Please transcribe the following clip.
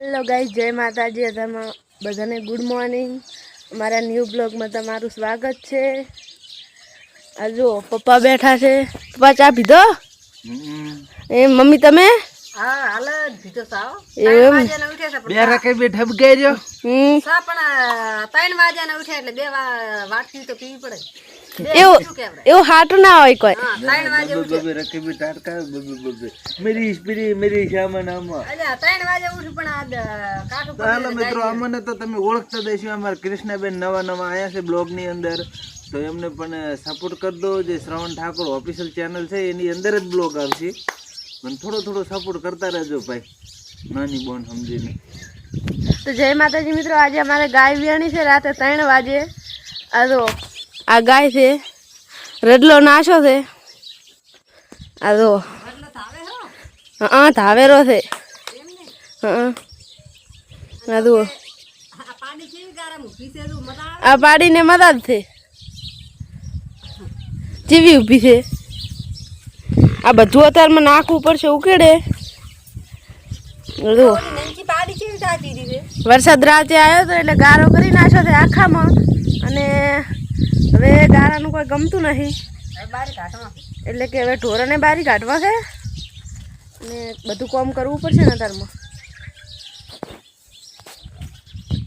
Hello guys જય માતાજી. અધામાં બધાને ગુડ મોર્નિંગ અમારા ન્યૂ બ્લોગમાં તમારું સ્વાગત છે. આ જો પપ્પા બેઠા છે. પપ્પા ચા પીધો? એ મમ્મી તમે? એવું હાટું ના હોય કોઈ. મિત્રો અમને તો તમે ઓળખતા દઈશું અમારા કૃષ્ણાબેન નવા નવા આયા છે બ્લોગની અંદર. તો એમને પણ સપોર્ટ કરી દો. જે શ્રવણ ઠાકોર ઓફિશિયલ ચેનલ છે એની અંદર જ બ્લોગ આવશે. પણ થોડો થોડો સપોર્ટ કરતા રહેજો ભાઈ. નાની બોન સમજીને. તો જય માતાજી મિત્રો, આજે અમારે ગાય વિયાણી છે, રાતે ત્રણ વાગે. આ તો આ ગાય છે, રડલો નાશો છે. આ જો. હા, ધાવેરો છે. હા આ તો તું આ પાડીને મદદ છે. જેવી ઊભી છે. આ બધું અત્યારમાં નાખવું પડશે ઉકેડે હતી વરસાદ રાતે આવ્યો તો એટલે ગારો કરી નાખ્યો છે આખામાં. અને હવે ગારાનું કોઈ ગમતું નથી એટલે કે હવે ઢોરને બારી કાઢવા છે. અને બધું કામ કરવું પડશે ને તારમાં